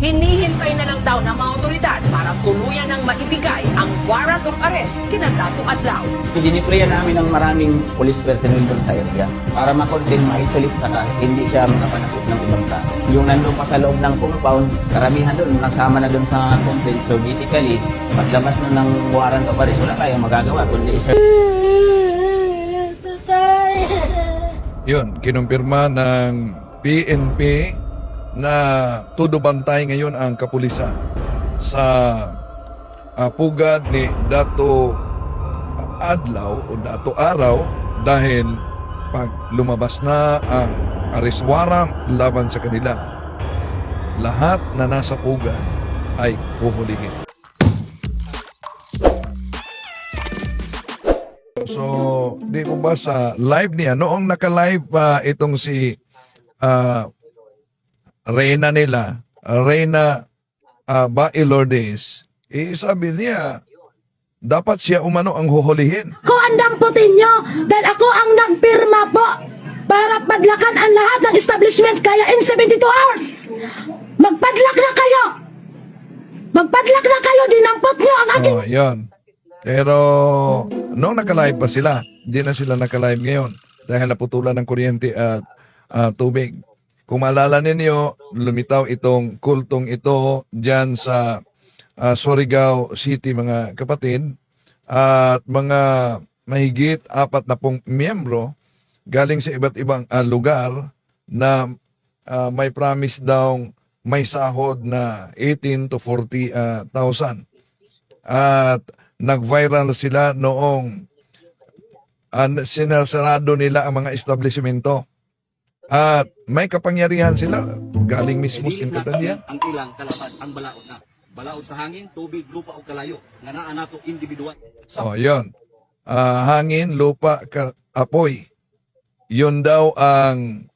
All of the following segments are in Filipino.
hinihintay na lang daw ng mga otoridad para tuluyan ng maibigay ang warrant of arrest kina Dato Adlaw. Diniplaya namin ng maraming police personnel doon sa area para makontain, ma-isolate sa kahit hindi siya makapanakot ng ibang tao. Yung nandun pa sa loob ng compound, karamihan doon, nasama na doon sa complaint. So basically, paglabas na ng warrant of arrest, wala tayong magagawa kundi isa Yun, kinumpirma ng PNP na todo bantay ngayon ang kapulisan sa ah, pugad ni Dato Adlaw o Dato Araw dahil pag lumabas na ang arrest laban sa kanila, lahat na nasa pugad ay huhuligin. So, di ko ba sa live niya, noong naka-live pa itong si ah, Reyna nila, Reyna uh, Bae Lourdes, eh, sabi niya, dapat siya umano ang huhulihin. Ako ang damputin nyo dahil ako ang nagpirma po para padlakan ang lahat ng establishment kaya in 72 hours. Magpadlak na kayo! Magpadlak na kayo, dinampot nyo ang aking Oh, yon. Pero, noong naka-live pa sila, hindi na sila naka-live ngayon dahil naputulan ng kuryente at ah, tubig. Kung maalala ninyo, lumitaw itong kultong ito dyan sa ah, Surigao City, mga kapatid, at mga mahigit apat na pong miyembro galing sa iba't ibang ah, lugar na ah, may promise daw may sahod na 18 to 40 ah, thousand. At nag-viral sila noong uh, sinasarado nila ang mga establishmento. At may kapangyarihan sila galing mismo sa Incantadia. ang ilang kalapad ang balaod na balaod sa hangin tubig lupa o kalayo nga naa nato individual So, yun. Ah, hangin, lupa, ka- apoy. Yun daw ang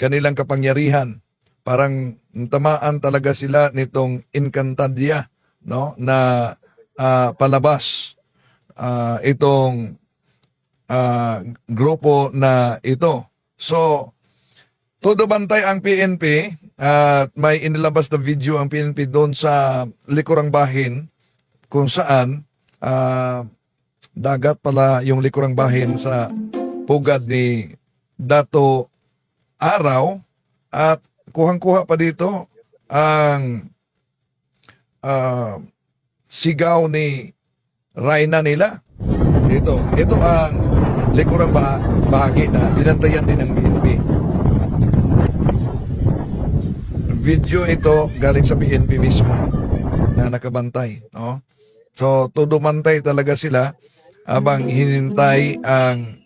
kanilang kapangyarihan. Parang tamaan talaga sila nitong Incantadia, no? Na ah, palabas ah, itong ah, grupo na ito. So, todo bantay ang PNP at may inilabas na video ang PNP doon sa likurang bahin kung saan ah, dagat pala yung likurang bahin sa pugad ni Dato Araw at kuhang-kuha pa dito ang ah, sigaw ni Raina nila. Ito, ito ang likurang bah- bahagi na binantayan din ng BNP. Video ito galing sa BNP mismo na nakabantay. No? So, todo mantay talaga sila habang hinintay ang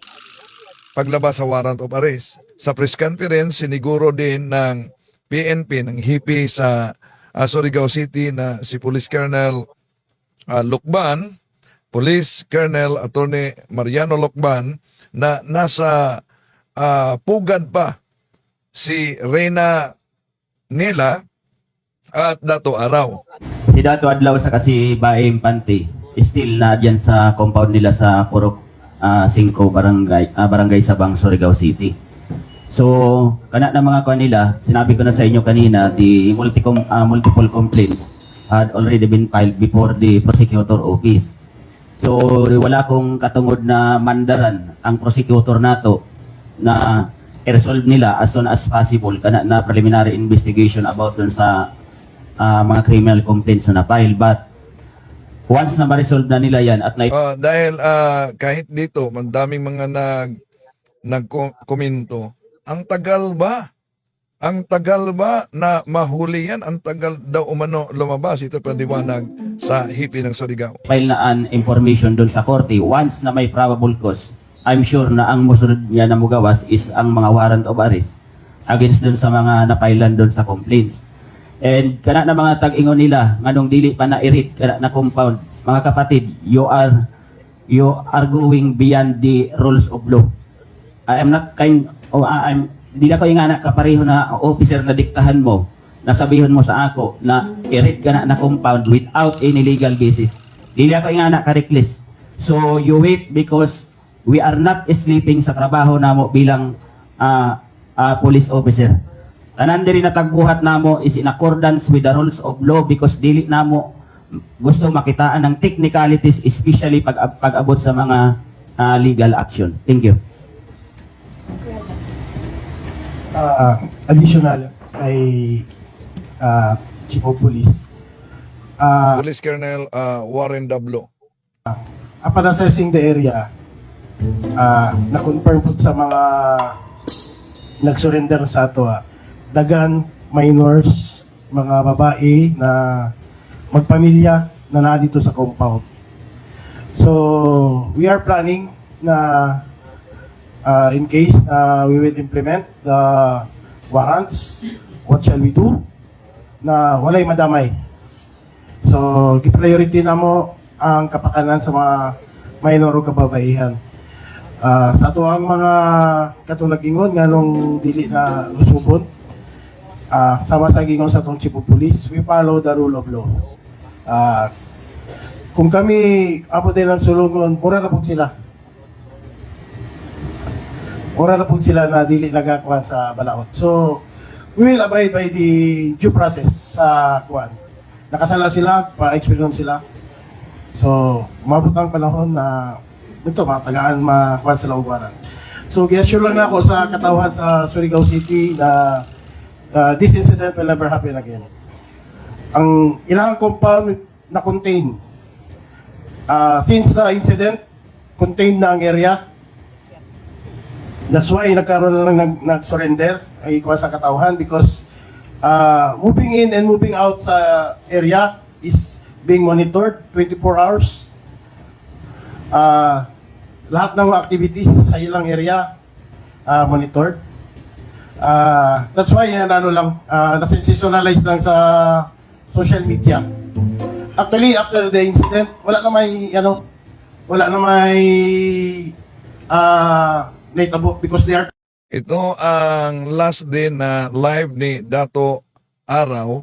paglabas sa warrant of arrest. Sa press conference, siniguro din ng PNP, ng hipi sa uh, Surigao City na si Police Colonel uh, Lukban, Police Colonel Attorney Mariano Lukban na nasa ah, pugad pa si Reyna Nila at Dato Araw. Si Dato Adlaw sa kasi Bae Infante, still na dyan sa compound nila sa Purok ah, 5 Barangay, ah, Barangay Sabang, Surigao City. So, kana na mga kuha nila, sinabi ko na sa inyo kanina, the multicom, ah, multiple complaints had already been filed before the prosecutor office. So, wala kong katungod na mandaran ang prosecutor nato na i-resolve nila as soon as possible kana na preliminary investigation about dun sa ah, mga criminal complaints na na-file. But once na ma-resolve na nila yan at na Ah, dahil ah, kahit dito, mandaming mga nag nagkomento, ang tagal ba? Ang tagal ba na mahuli yan? Ang tagal daw umano lumabas. Ito paliwanag sa hipi ng Surigao. file na an information doon sa korte, once na may probable cause, I'm sure na ang musunod niya na mugawas is ang mga warrant of arrest against doon sa mga napailan doon sa complaints. And kana na mga tag-ingon nila, nganong dili pa na irit kana na compound, mga kapatid, you are you are going beyond the rules of law. I am not kind o I- I'm di na ko yung anak kapareho na officer na diktahan mo na sabihin mo sa ako na irit ka na compound without any legal basis. Dili ako yung anak ka-reckless. So you wait because we are not sleeping sa trabaho namo bilang ah, ah, police officer. tanan diri natagbuhat namo is in accordance with the rules of law because dili namo gusto makitaan ng technicalities especially pag pag-abot sa mga ah, legal action. Thank you. uh, additional kay uh, Chief of Police. Uh, Police Colonel uh, Warren Dablo. upon assessing the area, uh, na-confirm po sa mga nag-surrender sa ato, ah, dagan, minors, mga babae na magpamilya na nadito sa compound. So, we are planning na uh, in case uh, we will implement the warrants, what shall we do? Na walay madamay. So, gi-priority na mo ang kapakanan sa mga minor o kababaihan. Ah, sa ato ang mga katulad ingon nga nung dili na lusubon, ah, sama sa gingon sa atong chief of police, we follow the rule of law. Ah, kung kami abot din ng sulungon, mura na po sila. Mura na po sila na dili nagakuha sa balaod. So, we will abide by the due process sa kuan. Nakasala sila, pa-experience sila. So, umabot ang panahon na ito, matagaan makuha sila ubaran. So, gi-assure lang na ako sa katawhan sa Surigao City na uh, this incident will never happen again. Ang ilang compound na contain, uh, since the incident, contained na ang area, That's why nagkaroon na lang nag, nag-surrender ay kuha sa katauhan because uh, moving in and moving out sa area is being monitored 24 hours. Uh, lahat ng activities sa ilang area uh, monitored. Uh, that's why yan ano lang, uh, nasensationalize lang sa social media. Actually, after the incident, wala na may, ano, wala na may uh, naitabo because they are Ito ang last day na live ni Dato Araw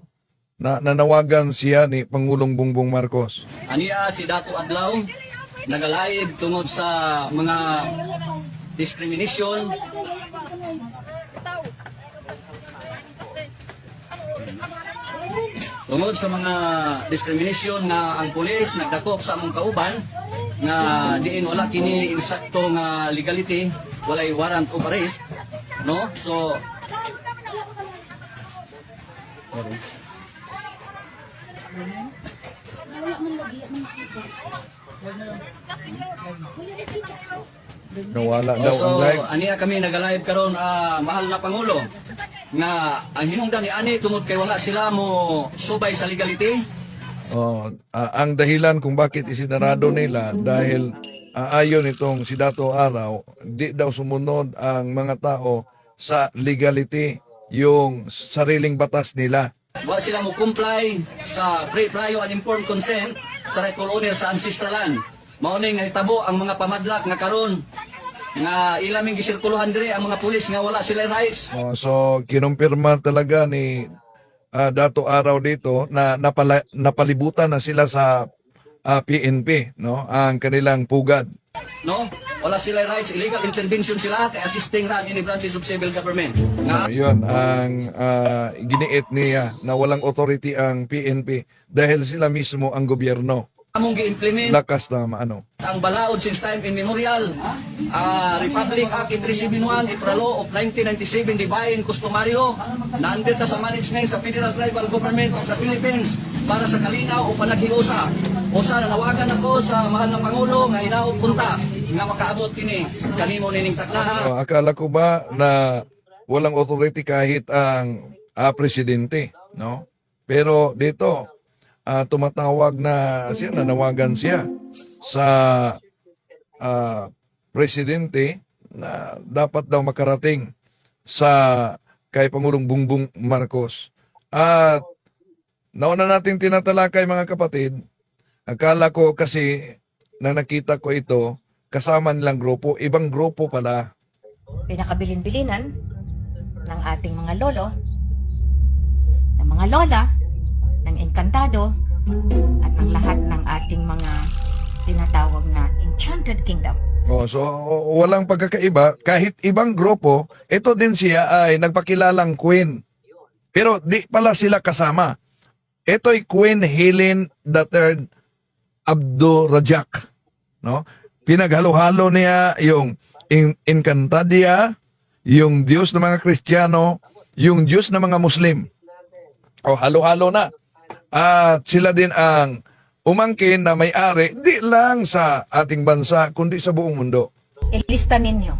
na nanawagan siya ni Pangulong Bongbong Marcos. Aniya si Dato Adlaw nagalive tungod sa mga discrimination. Tungod sa mga discrimination nga ang pulis nagdakop sa among kauban nga diin wala kini insakto nga legality walay warrant of arrest no? So Nawala daw so ang live. aniya kami nagalive karon ah, mahal na pangulo nga ang hinungdan ni ani tungod kay wala sila mo subay sa legality Oh, ah, ang dahilan kung bakit isinarado nila dahil ah, ayon itong si Dato Araw, di daw sumunod ang mga tao sa legality, yung sariling batas nila. Wala sila mo comply sa pre prior and informed consent sa rightful owner sa ancestral land. Mao ni nga hitabo ang mga pamadlak nga karon nga ilaming gisirkuluhan dire ang mga pulis nga wala sila rights. Oh, so kinumpirma talaga ni ah, Dato Araw dito na napala, napalibutan na sila sa ah, PNP, no? Ang kanilang pugad. No? Wala sila rights, illegal intervention sila kay assisting ra ni branches of civil government. Nga Ah, yun ang ah, giniit niya na walang authority ang PNP dahil sila mismo ang gobyerno. Among gi-implement Lakas na ano. ang balaod since time immemorial. Ah, Republic Act 371, April Law of 1997, Divine Customaryo, na under ta sa management sa Federal Tribal Government of the Philippines para sa kalinaw o panaghiusa. Usa na nawagan ako sa mahal na Pangulo nga inaot punta nga makaabot kini kanimo nining taklaha. Oh, akala ko ba na walang authority kahit ang ah, presidente, no? Pero dito, ah, tumatawag na siya, nanawagan siya sa ah, presidente na dapat daw makarating sa kay Pangulong Bongbong Marcos. At nauna natin tinatalakay mga kapatid, akala ko kasi na nakita ko ito, kasama nilang grupo, ibang grupo pala. pinakabilin-bilinan ng ating mga lolo, ng mga lola, ng engkantado, at ng lahat ng ating mga tinatawag na Enchanted Kingdom. Oh, so walang pagkakaiba kahit ibang grupo, ito din siya ay nagpakilalang queen. Pero di pala sila kasama. Ito'y Queen Helen III Abdo Rajak. No? Pinaghalo-halo niya yung in- Encantadia, yung Diyos ng mga Kristiyano, yung Diyos ng mga Muslim. O halo-halo na. At sila din ang umangkin na may-ari, di lang sa ating bansa, kundi sa buong mundo. ilista ninyo.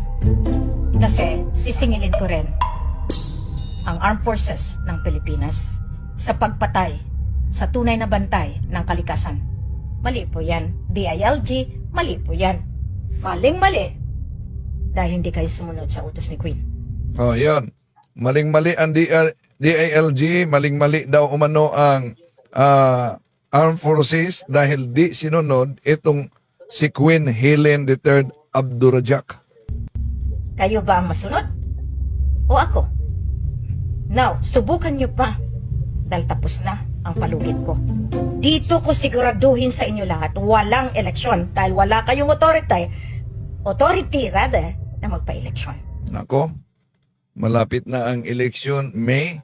Kasi sisingilin ko rin ang Armed Forces ng Pilipinas sa pagpatay sa tunay na bantay ng kalikasan. Mali po yan. DILG, mali po yan. Maling-mali. Dahil hindi kayo sumunod sa utos ni Queen. Oh, yun. Maling-mali ang DILG, maling-mali daw umano ang ah, Armed Forces dahil di sinunod itong si Queen Helen III Abdurajak. Kayo ba ang masunod? O ako? Now, subukan nyo pa. Dahil tapos na ang palugit ko. Dito ko siguraduhin sa inyo lahat, walang eleksyon dahil wala kayong authority, authority rather, na magpa-eleksyon. Nako, malapit na ang eleksyon May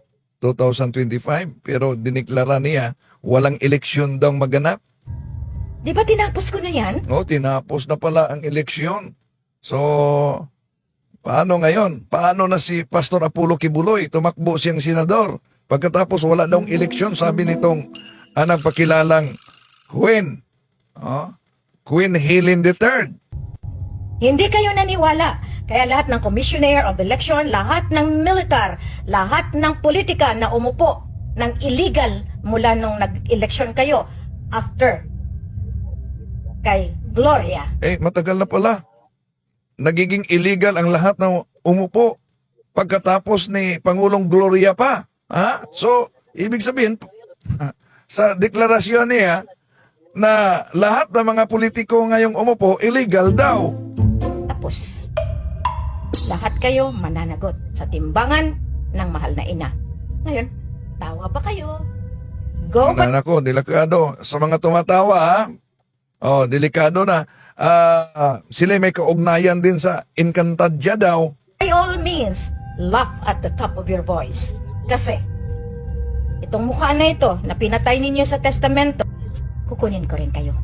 2025 pero diniklara niya walang eleksyon daw maganap. Di ba tinapos ko na yan? No, tinapos na pala ang eleksyon. So, paano ngayon? Paano na si Pastor Apollo Kibuloy? Tumakbo siyang senador. Pagkatapos wala daw eleksyon, sabi nitong anang pakilalang Queen. Oh, Queen Helen III. Hindi kayo naniwala. Kaya lahat ng commissioner of election, lahat ng militar, lahat ng politika na umupo ng illegal mula nung nag-election kayo after kay Gloria. Eh, matagal na pala. Nagiging illegal ang lahat ng umupo pagkatapos ni Pangulong Gloria pa. Ha? So, ibig sabihin, sa deklarasyon niya na lahat ng mga politiko ngayong umupo, illegal daw. Tapos, lahat kayo mananagot sa timbangan ng mahal na ina. Ngayon, tawa ba kayo? Go ba? Na, nako, delikado. Sa mga tumatawa, ha? Oh, delikado na. Ah, sila may kaugnayan din sa Encantadia daw. By all means, laugh at the top of your voice. Kasi, itong mukha na ito na pinatay ninyo sa testamento, kukunin ko rin kayo.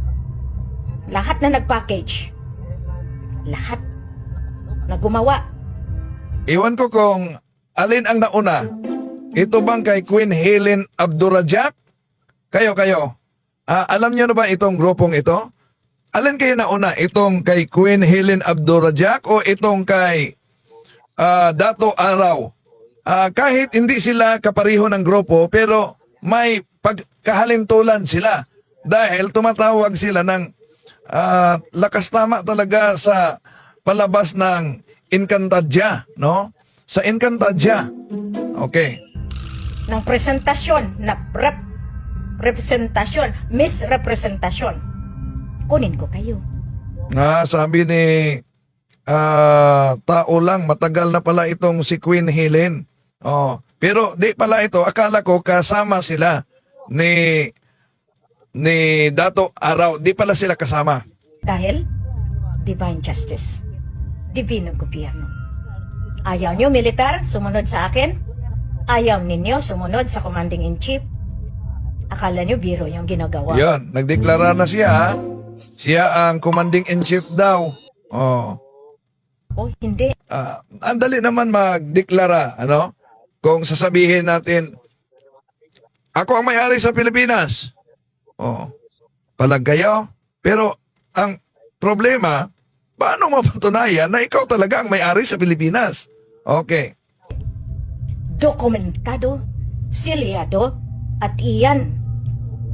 Lahat na nag-package, lahat na gumawa, Iwan ko kung alin ang nauna. Ito bang kay Queen Helen Abdurajak? Kayo, kayo. Ah, alam niyo na ba itong grupong ito? Alin kayo nauna? Itong kay Queen Helen Abdurajak o itong kay ah, Dato Araw? Ah, kahit hindi sila kapariho ng grupo, pero may pagkahalintulan sila. Dahil tumatawag sila ng ah, lakas tama talaga sa palabas ng Encantadia, no? Sa Encantadia. Okay. ng presentasyon na rep, representasyon, misrepresentasyon. Kunin ko kayo. Nga sabi ni ah, tao lang, matagal na pala itong si Queen Helen. Oh, pero di pala ito, akala ko kasama sila ni ni Dato Araw. Di pala sila kasama. Dahil, divine justice. Divino gobyerno. Ayaw nyo, militar, sumunod sa akin? Ayaw ninyo, sumunod sa commanding-in-chief? Akala nyo, biro yung ginagawa. Yan, nagdeklara na siya. ha? Siya ang commanding in chief daw. Oh. O, hindi. Ah, ang dali naman magdeklara, ano? Kung sasabihin natin, ako ang may-ari sa Pilipinas. Oh, palag kayo. Pero ang problema, paano mapatunayan na ikaw talaga ang may-ari sa Pilipinas? Okay. Dokumentado, silyado, at iyan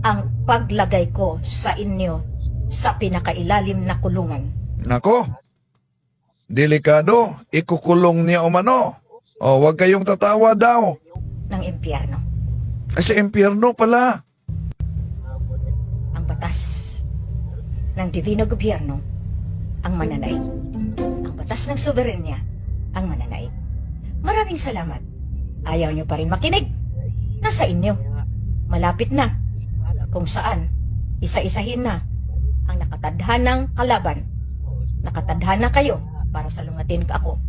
ang paglagay ko sa inyo sa pinakailalim na kulungan. Nako, delikado, ikukulong niya umano. O, wag kayong tatawa daw. ng impyerno. Ay, sa impyerno pala. Ang batas ng divino gobyerno ang mananaig. Ang batas ng soberenya ang mananaig. Maraming salamat. Ayaw niyo pa rin makinig. Nasa inyo. Malapit na. Kung saan, isa-isahin na ang nakatadhanang kalaban. Nakatadhana kayo para salungatin ka ako.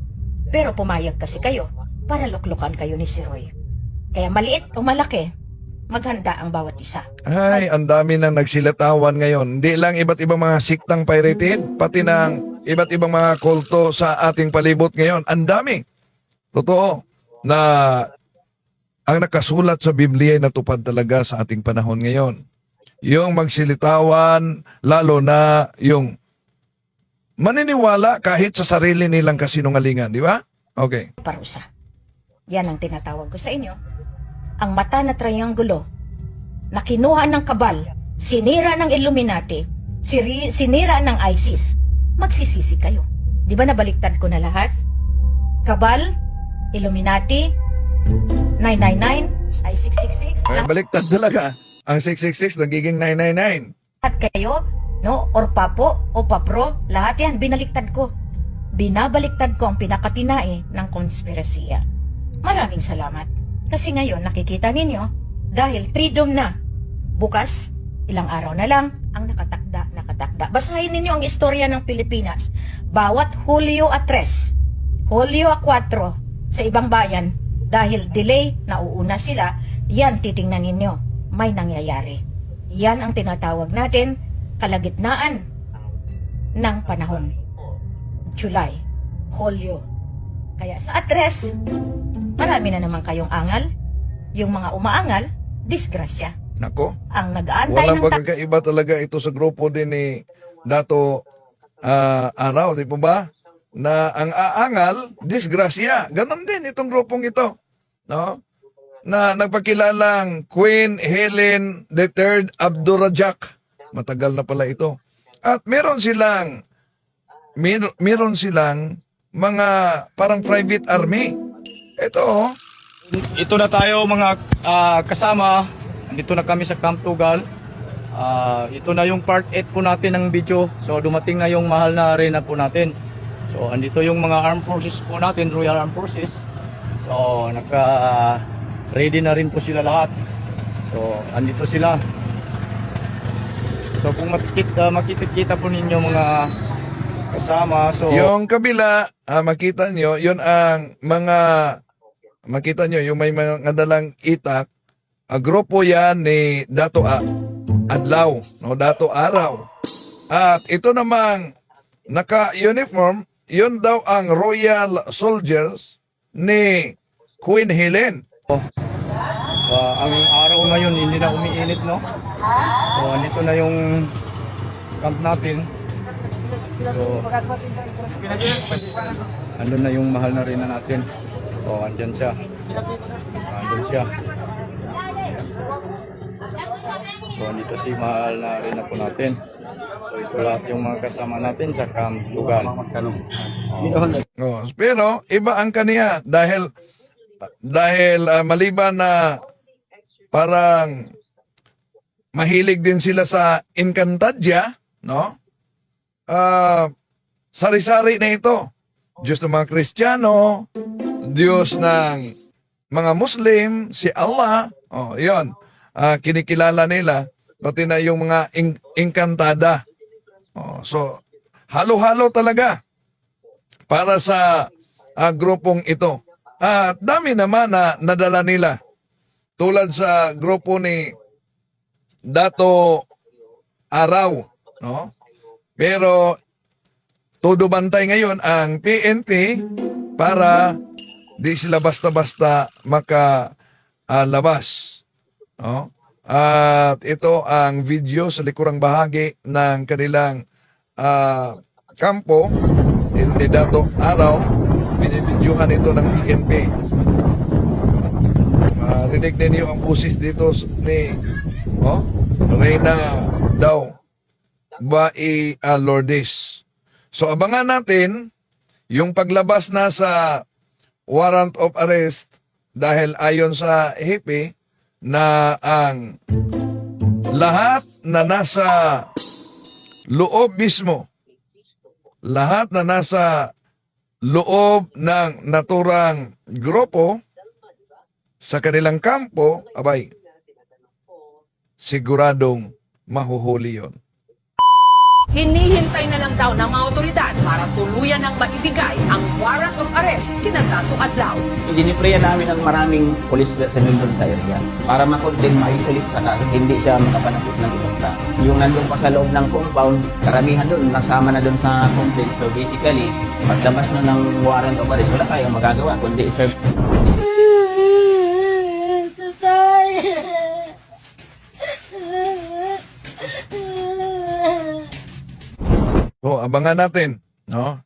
Pero pumayag kasi kayo para luklukan kayo ni si Roy. Kaya maliit o malaki, maghanda ang bawat isa. Ay, ang dami nang nagsilatawan ngayon. Hindi lang iba't ibang mga siktang pirated, pati ng iba't ibang mga kulto sa ating palibot ngayon. Ang dami. Totoo na ang nakasulat sa Biblia ay natupad talaga sa ating panahon ngayon. Yung magsilitawan, lalo na yung maniniwala kahit sa sarili nilang kasinungalingan, di ba? Okay. parusa. Yan ang tinatawag ko sa inyo. Ang mata na triangulo na kinuha ng kabal, sinira ng Illuminati, siri, sinira ng ISIS, magsisisi kayo. Di ba nabaliktad ko na lahat? Kabal, Illuminati, 999, ay 666, Ay, baliktad talaga. Ang 666 nagiging 999. lahat kayo, no? Or papo, o papro, lahat yan, binaliktad ko. Binabaliktad ko ang pinakatinae ng konspirasiya. Maraming salamat. Kasi ngayon, nakikita ninyo, dahil freedom na, bukas, ilang araw na lang, ang nakatakda, nakatakda. Basahin ninyo ang istorya ng Pilipinas. Bawat Hulyo at 3, Hulyo at 4, sa ibang bayan, dahil delay, nauuna sila, yan titingnan ninyo, may nangyayari. Yan ang tinatawag natin kalagitnaan ng panahon. July, Hulyo. Kaya sa address, marami na naman kayong angal. Yung mga umaangal, disgrasya. Nako. Ang nag-aantay Walang ng ta- pagkakaiba talaga ito sa grupo din ni Dato ah, Araw, di po ba? Na ang aangal, disgrasya. Ganon din itong grupong ito. No? Na nagpakilalang Queen Helen III Abdurrajak. Matagal na pala ito. At meron silang mer- meron silang mga parang private army. Ito, oh. Ito na tayo mga ah, kasama. Dito na kami sa Camp Tugal. Ah, ito na yung part 8 po natin ng video. So dumating na yung mahal na arena po natin. So andito yung mga armed forces po natin, Royal Armed Forces. So naka ready na rin po sila lahat. So andito sila. So kung makikita makikita po ninyo mga kasama. So Yung kabila, ah, makita nyo, yun ang mga, makita nyo, yung may mga dalang itak, a grupo yan ni Dato A, Adlaw, no, Dato Araw. At ito namang naka-uniform, yun daw ang Royal Soldiers ni Queen Helen. Ah, ang araw ngayon hindi na umiinit no. So andito na yung camp natin. So andun na yung mahal na rin na natin. So andyan siya. Andun siya. So andito si mahal na rin na po natin. So ito lahat yung mga kasama natin sa camp lugar. Oh, pero iba ang kaniya dahil dahil ah, maliban na parang mahilig din sila sa Encantadia, no? Ah, sari-sari na ito. Diyos ng mga Kristiyano, Diyos ng mga Muslim, si Allah, oh, 'yon. Ah, kinikilala nila pati na yung mga in-. Oh, so halo-halo talaga para sa ah, grupong ito. At dami naman na nadala nila. Tulad sa grupo ni Dato Araw, no? Pero todo bantay ngayon ang PNP para di sila basta-basta makalabas. No? At ito ang video sa likurang bahagi ng kanilang ah, kampo ni ni Dato Araw, binibidyohan ito ng PNP. Marinig ninyo ang busis dito ni oh, Reyna daw Bai uh, Lourdes. So abangan natin yung paglabas na sa warrant of arrest dahil ayon sa hepe na ang lahat na nasa loob mismo lahat na nasa loob ng naturang grupo sa kanilang kampo, abay, siguradong mahuhuli yon. Hinihintay na daw ng mga otoridad para tuluyan ng maibigay ang warrant of arrest kina Dato Adlaw. Dinipreya namin ng maraming police personnel doon sa area para makontin ma-isolate sa hindi siya makapanakit ng ibang tao. Yung nandun pa sa loob ng compound, karamihan doon, nasama na doon sa complaint. So basically, paglabas no ng warrant of arrest, wala tayong magagawa kundi serve abangan natin, no?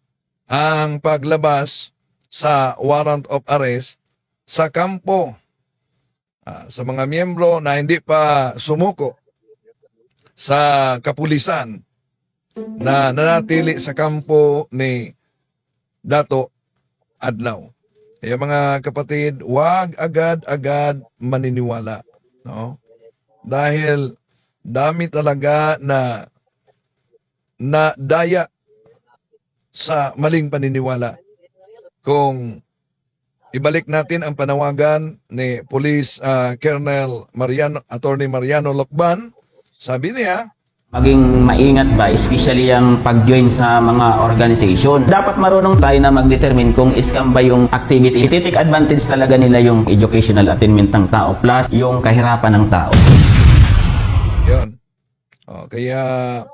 Ang paglabas sa warrant of arrest sa kampo ah, sa mga miyembro na hindi pa sumuko sa kapulisan na nanatili sa kampo ni Dato Adlaw. Kaya mga kapatid, huwag agad-agad maniniwala, no? Dahil dami talaga na na daya sa maling paniniwala. Kung ibalik natin ang panawagan ni Police ah, Colonel Mariano, Attorney Mariano Lokban, sabi niya, maging maingat ba, especially ang pag-join sa mga organization. Dapat marunong tayo na mag-determine kung scam ba yung activity. Ititik advantage talaga nila yung educational attainment ng tao plus yung kahirapan ng tao. Yun. O, kaya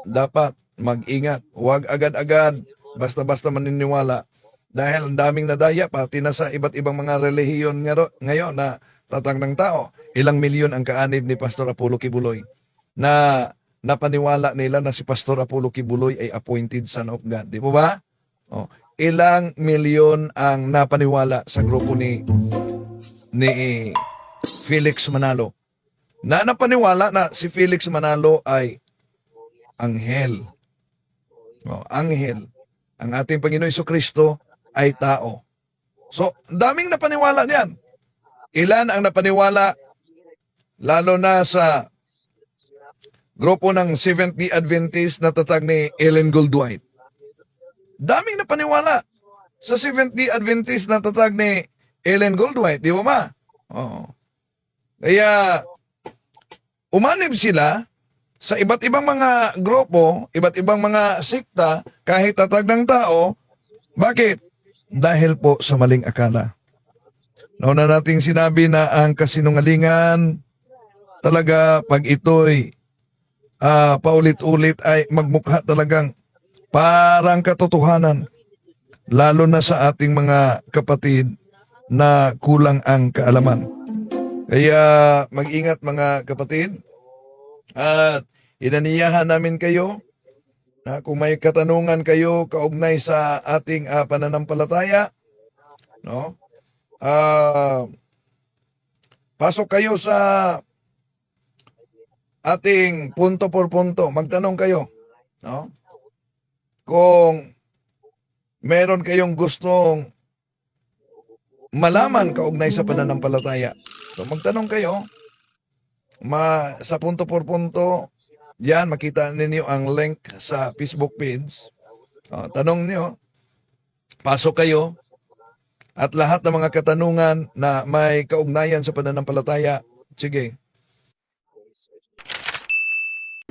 dapat mag-ingat. Huwag agad-agad, basta-basta maniniwala. Dahil ang daming nadaya, pati na sa iba't ibang mga relihiyon ngayon na tatang ng tao. Ilang milyon ang kaanib ni Pastor Apollo Kibuloy na napaniwala nila na si Pastor Apollo Kibuloy ay appointed son of God. Di po ba? O, ilang milyon ang napaniwala sa grupo ni ni Felix Manalo na napaniwala na si Felix Manalo ay anghel. O, anghel. Ang ating Panginoon Iso Kristo ay tao. So, daming napaniwala niyan. Ilan ang napaniwala lalo na sa grupo ng 70 Adventist na tatag ni Ellen Goldwhite. Daming napaniwala sa 70 Adventist na tatag ni Ellen Goldwhite, di ba ma? Oo. Kaya, umanib sila sa iba't ibang mga grupo, iba't ibang mga sikta, kahit tatag ng tao. Bakit? Dahil po sa maling akala. Nauna nating sinabi na ang kasinungalingan, talaga pag ito'y ah, paulit-ulit ay magmukha talagang parang katotohanan. Lalo na sa ating mga kapatid na kulang ang kaalaman. Kaya mag-ingat mga kapatid. At inaniyahan namin kayo na kung may katanungan kayo kaugnay sa ating ah, pananampalataya, no? Ah, pasok kayo sa ating punto por punto. Magtanong kayo, no? Kung meron kayong gustong malaman kaugnay sa pananampalataya. So magtanong kayo, ma sa punto por punto, yan makita ninyo ang link sa Facebook page. O, tanong niyo, pasok kayo, at lahat ng mga katanungan na may kaugnayan sa pananampalataya, sige,